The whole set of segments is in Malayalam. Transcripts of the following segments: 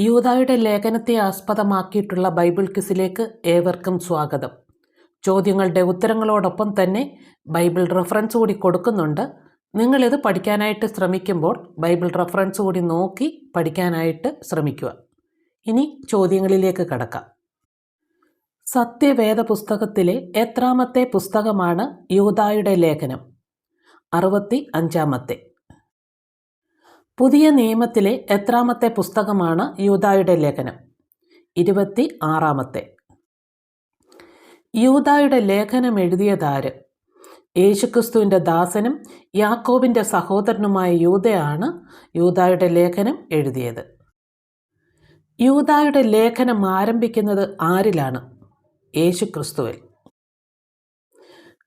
യൂദായുടെ ലേഖനത്തെ ആസ്പദമാക്കിയിട്ടുള്ള ബൈബിൾ ക്വിസിലേക്ക് ഏവർക്കും സ്വാഗതം. ചോദ്യങ്ങളുടെ ഉത്തരങ്ങളോടൊപ്പം തന്നെ ബൈബിൾ റെഫറൻസ് കൂടി കൊടുക്കുന്നുണ്ട്. നിങ്ങളിത് പഠിക്കാനായിട്ട് ശ്രമിക്കുമ്പോൾ ബൈബിൾ റെഫറൻസ് കൂടി നോക്കി പഠിക്കാനായിട്ട് ശ്രമിക്കുക. ഇനി ചോദ്യങ്ങളിലേക്ക് കടക്കാം. സത്യവേദ പുസ്തകത്തിലെ എത്രാമത്തെ പുസ്തകമാണ് യൂതായുടെ ലേഖനം? അറുപത്തി അഞ്ചാമത്തെ. പുതിയ നിയമത്തിലെ എത്രാമത്തെ പുസ്തകമാണ് യൂതായുടെ ലേഖനം. ഇരുപത്തി ആറാമത്തെ യൂതായുടെ ലേഖനം എഴുതിയതാര്? യേശുക്രിസ്തുവിന്റെ ദാസനും യാക്കോബിന്റെ സഹോദരനുമായ യൂതയാണ് യൂതായുടെ ലേഖനം എഴുതിയത്. യൂതായുടെ ലേഖനം ആരംഭിക്കുന്നത് ആരിലാണ്? യേശുക്രിസ്തുവിൽ.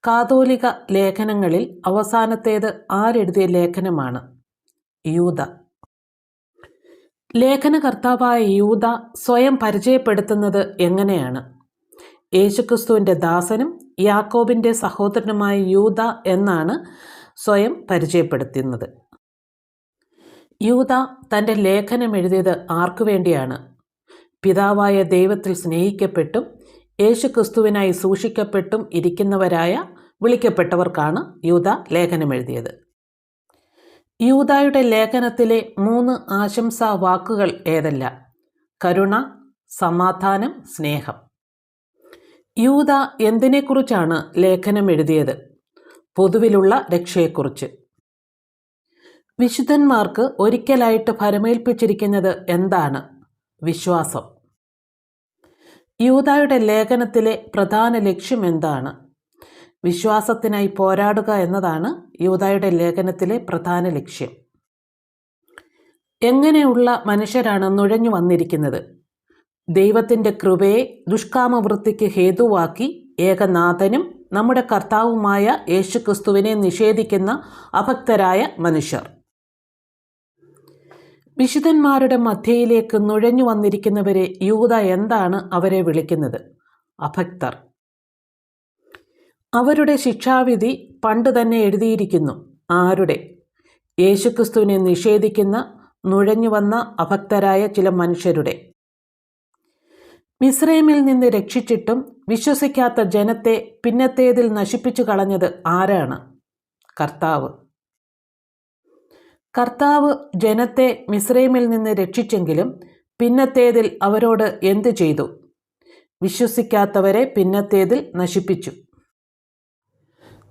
കാതോലിക ലേഖനങ്ങളിൽ അവസാനത്തേത് ആരെഴുതിയ ലേഖനമാണ്? യൂത. ലേഖനകർത്താവായ യൂത സ്വയം പരിചയപ്പെടുത്തുന്നത് എങ്ങനെയാണ്? യേശുക്രിസ്തുവിന്റെ ദാസനും യാക്കോബിന്റെ സഹോദരനുമായ യൂത എന്നാണ് സ്വയം പരിചയപ്പെടുത്തുന്നത്. യൂത തന്റെ ലേഖനം എഴുതിയത് ആർക്കു വേണ്ടിയാണ്? പിതാവായ ദൈവത്തിൽ സ്നേഹിക്കപ്പെട്ടും യേശുക്രിസ്തുവിനായി സൂക്ഷിക്കപ്പെട്ടും ഇരിക്കുന്നവരായ വിളിക്കപ്പെട്ടവർക്കാണ് യൂത ലേഖനം എഴുതിയത്. യൂതായുടെ ലേഖനത്തിലെ മൂന്ന് ആശംസാ വാക്കുകൾ ഏതല്ല? കരുണ സമാധാനം സ്നേഹം. യൂത എന്തിനെക്കുറിച്ചാണ് ലേഖനം എഴുതിയത്? പൊതുവിലുള്ള രക്ഷയെക്കുറിച്ച്. വിശുദ്ധന്മാർക്ക് ഒരിക്കലായിട്ട് ഭരമേൽപ്പിച്ചിരിക്കുന്നത് എന്താണ്? വിശ്വാസം. യൂതായുടെ ലേഖനത്തിലെ പ്രധാന ലക്ഷ്യം എന്താണ്? വിശ്വാസത്തിനായി പോരാടുക എന്നതാണ് യൂതായുടെ ലേഖനത്തിലെ പ്രധാന ലക്ഷ്യം. എങ്ങനെയുള്ള മനുഷ്യരാണ് നുഴഞ്ഞു വന്നിരിക്കുന്നത്? ദൈവത്തിന്റെ കൃപയെ ദുഷ്കാമവൃത്തിക്ക് ഹേതുവാക്കി ഏകനാഥനും നമ്മുടെ കർത്താവുമായ യേശുക്രിസ്തുവിനെ നിഷേധിക്കുന്ന അഭക്തരായ മനുഷ്യർ. വിശുദ്ധന്മാരുടെ മധ്യയിലേക്ക് നുഴഞ്ഞു വന്നിരിക്കുന്നവരെ യൂത എന്താണ് അവരെ വിളിക്കുന്നത്? അഭക്തർ. അവരുടെ ശിക്ഷാവിധി പണ്ട് തന്നെ എഴുതിയിരിക്കുന്നു. ആരുടെ? യേശുക്രിസ്തുവിനെ നിഷേധിക്കുന്ന നുഴഞ്ഞു വന്ന അഭക്തരായ ചില മനുഷ്യരുടെ. മിസ്രൈമിൽ നിന്ന് രക്ഷിച്ചിട്ടും വിശ്വസിക്കാത്ത ജനത്തെ പിന്നത്തേതിൽ നശിപ്പിച്ചു കളഞ്ഞത് ആരാണ്? കർത്താവ്. കർത്താവ് ജനത്തെ മിസ്രൈമിൽ നിന്ന് രക്ഷിച്ചെങ്കിലും പിന്നത്തേതിൽ അവരോട് എന്തു ചെയ്തു? വിശ്വസിക്കാത്തവരെ പിന്നത്തേതിൽ നശിപ്പിച്ചു.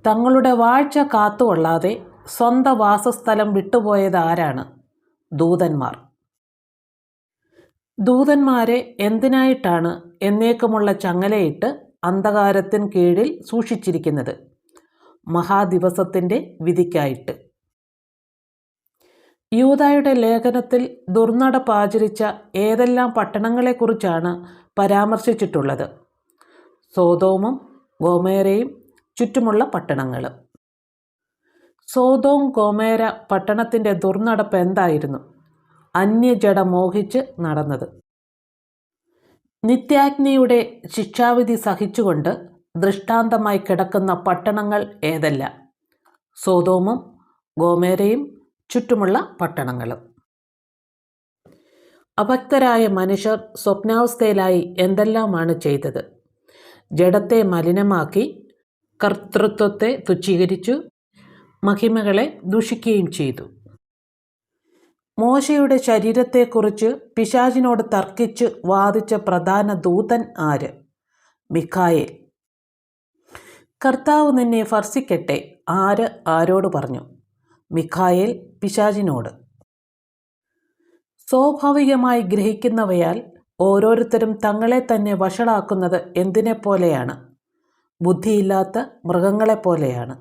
തങ്ങളുടെ വാഴ്ച കാത്തുകൊള്ളാതെ സ്വന്തം വാസസ്ഥലം വിട്ടുപോയത് ആരാണ്? ദൂതന്മാർ. ദൂതന്മാരെ എന്തിനായിട്ടാണ് എന്നേക്കുമുള്ള ചങ്ങലയിട്ട് അന്ധകാരത്തിന് കീഴിൽ സൂക്ഷിച്ചിരിക്കുന്നത്? മഹാദിവസത്തിന്റെ വിധിക്കായിട്ട്. യൂതായുടെ ലേഖനത്തിൽ ദുർനടപ്പാചരിച്ച ഏതെല്ലാം പട്ടണങ്ങളെക്കുറിച്ചാണ് പരാമർശിച്ചിട്ടുള്ളത്? സോതോമും ഗോമേരയും ചുറ്റുമുള്ള പട്ടണങ്ങൾ സോതോം ഗോമേര പട്ടണത്തിന്റെ ദുർനടപ്പ് എന്തായിരുന്നു? അന്യജട മോഹിച്ച് നടന്നത്. നിത്യാഗ്നിയുടെ ശിക്ഷാവിധി സഹിച്ചുകൊണ്ട് ദൃഷ്ടാന്തമായി കിടക്കുന്ന പട്ടണങ്ങൾ ഏതല്ല? സോതോമും ഗോമേരയും ചുറ്റുമുള്ള പട്ടണങ്ങളും. അഭക്തരായ മനുഷ്യർ സ്വപ്നാവസ്ഥയിലായി എന്തെല്ലാമാണ് ചെയ്തത്? ജഡത്തെ മലിനമാക്കി കർത്തൃത്വത്തെ തുച്ഛീകരിച്ചു മഹിമകളെ ദൂഷിക്കുകയും ചെയ്തു. മോശയുടെ ശരീരത്തെക്കുറിച്ച് പിശാചിനോട് തർക്കിച്ച് വാദിച്ച പ്രധാന ദൂതൻ ആര്? മിഖായേൽ. കർത്താവ് നിന്നെ ഫർസിക്കട്ടെ ആര് ആരോട് പറഞ്ഞു? മിഖായേൽ പിശാചിനോട്. സ്വാഭാവികമായി ഗ്രഹിക്കുന്നവയാൽ ഓരോരുത്തരും തങ്ങളെ തന്നെ വഷളാക്കുന്നത് എന്തിനെപ്പോലെയാണ്? ബുദ്ധിയില്ലാത്ത മൃഗങ്ങളെപ്പോലെയാണ്.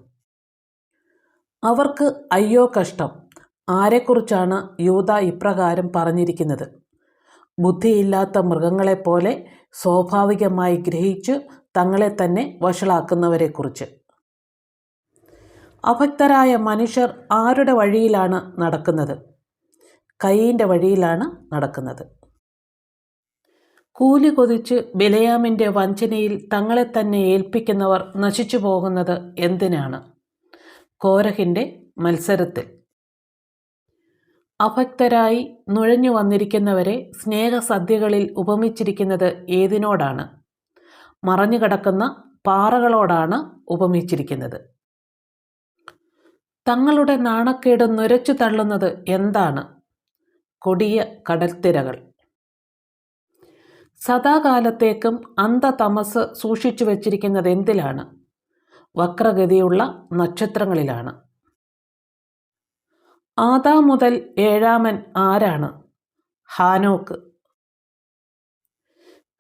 അവർക്ക് അയ്യോ കഷ്ടം. ആരെക്കുറിച്ചാണ് യൂത ഇപ്രകാരം പറഞ്ഞിരിക്കുന്നത്? ബുദ്ധിയില്ലാത്ത മൃഗങ്ങളെപ്പോലെ സ്വാഭാവികമായി ഗ്രഹിച്ചു തങ്ങളെ തന്നെ വഷളാക്കുന്നവരെക്കുറിച്ച്. അഭക്തരായ മനുഷ്യർ ആരുടെ വഴിയിലാണ് നടക്കുന്നത്? കൈയിന്റെ വഴിയിലാണ് നടക്കുന്നത്. കൂലി കൊതിച്ച് ബിലയാമിന്റെ വഞ്ചനയിൽ തങ്ങളെ തന്നെ ഏൽപ്പിക്കുന്നവർ നശിച്ചു പോകുന്നത് എന്തിനാണ്? കോരഹിന്റെ മത്സരത്തിൽ. അഭക്തരായി നുഴഞ്ഞു വന്നിരിക്കുന്നവരെ സ്നേഹസദ്യകളിൽ ഉപമിച്ചിരിക്കുന്നത് ഏതിനോടാണ്? മറഞ്ഞുകിടക്കുന്ന പാറകളോടാണ് ഉപമിച്ചിരിക്കുന്നത്. തങ്ങളുടെ നാണക്കേട് നുരച്ചു തള്ളുന്നത് എന്താണ്? കൊടിയ കടൽത്തിരകൾ. സദാകാലത്തേക്കും അന്ധതമസ് സൂക്ഷിച്ചു വച്ചിരിക്കുന്നത് എന്തിലാണ്? വക്രഗതിയുള്ള നക്ഷത്രങ്ങളിലാണ്. ആദാ മുതൽ ഏഴാമൻ ആരാണ്? ഹാനോക്ക്.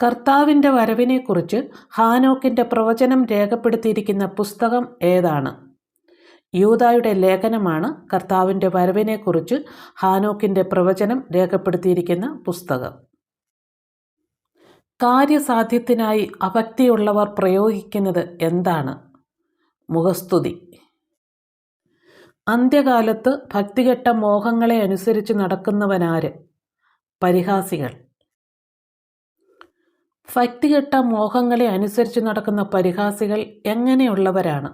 കർത്താവിന്റെ വരവിനെക്കുറിച്ച് ഹാനോക്കിന്റെ പ്രവചനം രേഖപ്പെടുത്തിയിരിക്കുന്ന പുസ്തകം ഏതാണ്? യൂതായുടെ ലേഖനമാണ് കർത്താവിന്റെ വരവിനെക്കുറിച്ച് ഹാനോക്കിന്റെ പ്രവചനം രേഖപ്പെടുത്തിയിരിക്കുന്ന പുസ്തകം. കാര്യസാധ്യത്തിനായി അഭക്തിയുള്ളവർ പ്രയോഗിക്കുന്നത് എന്താണ്? മുഖസ്തുതി. അന്ത്യകാലത്ത് ഭക്തികെട്ട മോഹങ്ങളെ അനുസരിച്ച് നടക്കുന്നവനാര്? പരിഹാസികൾ. ഭക്തികെട്ട മോഹങ്ങളെ അനുസരിച്ച് നടക്കുന്ന പരിഹാസികൾ എങ്ങനെയുള്ളവരാണ്?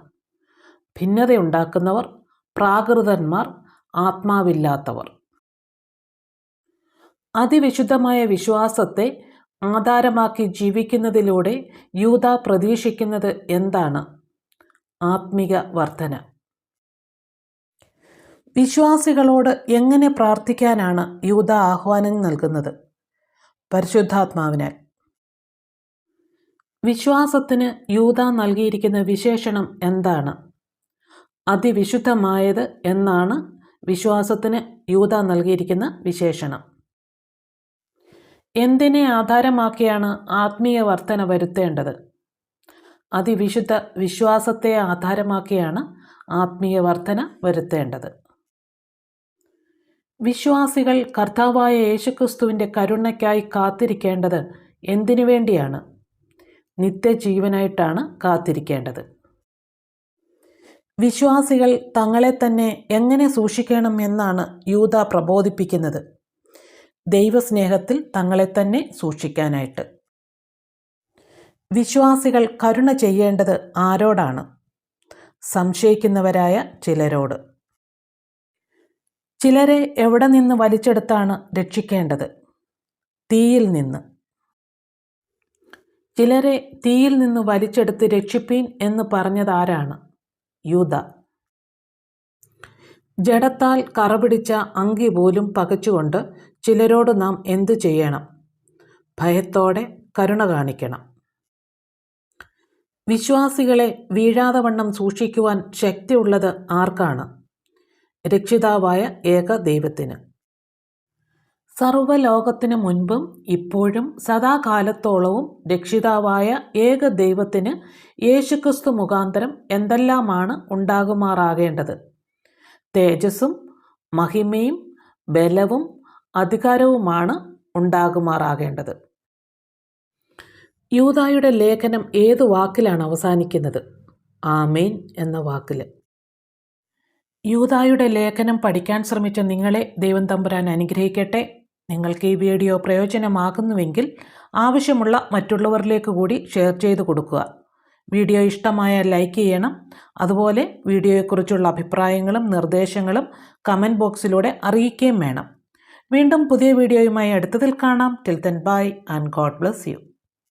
ഭിന്നതയുണ്ടാക്കുന്നവർ പ്രാകൃതന്മാർ ആത്മാവില്ലാത്തവർ. അതിവിശുദ്ധമായ വിശ്വാസത്തെ ആധാരമാക്കി ജീവിക്കുന്നതിലൂടെ യൂത പ്രതീക്ഷിക്കുന്നത് എന്താണ്? ആത്മിക വർധന വിശ്വാസികളോട് എങ്ങനെ പ്രാർത്ഥിക്കാനാണ് യൂത ആഹ്വാനം നൽകുന്നത്? പരിശുദ്ധാത്മാവിനാൽ. വിശ്വാസത്തിന് യൂത നൽകിയിരിക്കുന്ന വിശേഷണം എന്താണ്? അതിവിശുദ്ധമായത് എന്നാണ് വിശ്വാസത്തിന് യൂത നൽകിയിരിക്കുന്ന വിശേഷണം. എന്തിനെ ആധാരമാക്കിയാണ് ആത്മീയ വർധന വരുത്തേണ്ടത്? അതിവിശുദ്ധ വിശ്വാസത്തെ ആധാരമാക്കിയാണ് ആത്മീയ വർധന വരുത്തേണ്ടത്. വിശ്വാസികൾ കർത്താവായ യേശുക്രിസ്തുവിന്റെ കരുണയ്ക്കായി കാത്തിരിക്കേണ്ടത് എന്തിനു വേണ്ടിയാണ്? നിത്യജീവനായിട്ടാണ് കാത്തിരിക്കേണ്ടത്. വിശ്വാസികൾ തങ്ങളെ തന്നെ എങ്ങനെ സൂക്ഷിക്കണം എന്നാണ് യൂത പ്രബോധിപ്പിക്കുന്നത്. ദൈവസ്നേഹത്തിൽ തങ്ങളെ തന്നെ സൂക്ഷിക്കാനായിട്ട്. വിശ്വാസികൾ കരുണ ചെയ്യേണ്ടത് ആരോടാണ്? സംശയിക്കുന്നവരായ ചിലരോട്. ചിലരെ എവിടെ നിന്ന് വലിച്ചെടുത്താണ് രക്ഷിക്കേണ്ടത്? തീയിൽ നിന്ന്. ചിലരെ തീയിൽ നിന്ന് വലിച്ചെടുത്ത് രക്ഷിപ്പീൻ എന്ന് പറഞ്ഞതാരാണ്? യൂത ജഡത്താൽ കറപിടിച്ച അങ്കി പോലും പകച്ചുകൊണ്ട് ചിലരോട് നാം എന്തു ചെയ്യണം? ഭയത്തോടെ കരുണ കാണിക്കണം. വിശ്വാസികളെ വീഴാതെ വണ്ണം സൂക്ഷിക്കുവാൻ ശക്തിയുള്ളത് ആർക്കാണ്? രക്ഷിതാവായ ഏക ദൈവത്തിന്. സർവലോകത്തിന് മുൻപും ഇപ്പോഴും സദാകാലത്തോളവും രക്ഷിതാവായ ഏക ദൈവത്തിന് യേശുക്രിസ്തു മുഖാന്തരം എന്തെല്ലാമാണ് ഉണ്ടാകുമാറാകേണ്ടത്? തേജസ്സും മഹിമയും ബലവും അധികാരവുമാണ് ഉണ്ടാകുമാറാകേണ്ടത്. യൂതായുടെ ലേഖനം ഏതു വാക്കിലാണ് അവസാനിക്കുന്നത്? ആമേൻ എന്ന വാക്കിൽ യൂതായുടെ ലേഖനം പഠിക്കാൻ ശ്രമിച്ച നിങ്ങളെ ദൈവം തമ്പുരാൻ അനുഗ്രഹിക്കട്ടെ. നിങ്ങൾക്ക് ഈ വീഡിയോ പ്രയോജനമാകുന്നുവെങ്കിൽ ആവശ്യമുള്ള മറ്റുള്ളവരിലേക്ക് കൂടി ഷെയർ ചെയ്തു കൊടുക്കുക. വീഡിയോ ഇഷ്ടമായ ലൈക്ക് ചെയ്യണം. അതുപോലെ വീഡിയോയെക്കുറിച്ചുള്ള അഭിപ്രായങ്ങളും നിർദ്ദേശങ്ങളും കമന്റ് ബോക്സിലൂടെ അറിയിക്കുകയും വേണം. വീണ്ടും പുതിയ വീഡിയോയുമായി അടുത്തതിൽ കാണാം. Till then bye and God bless you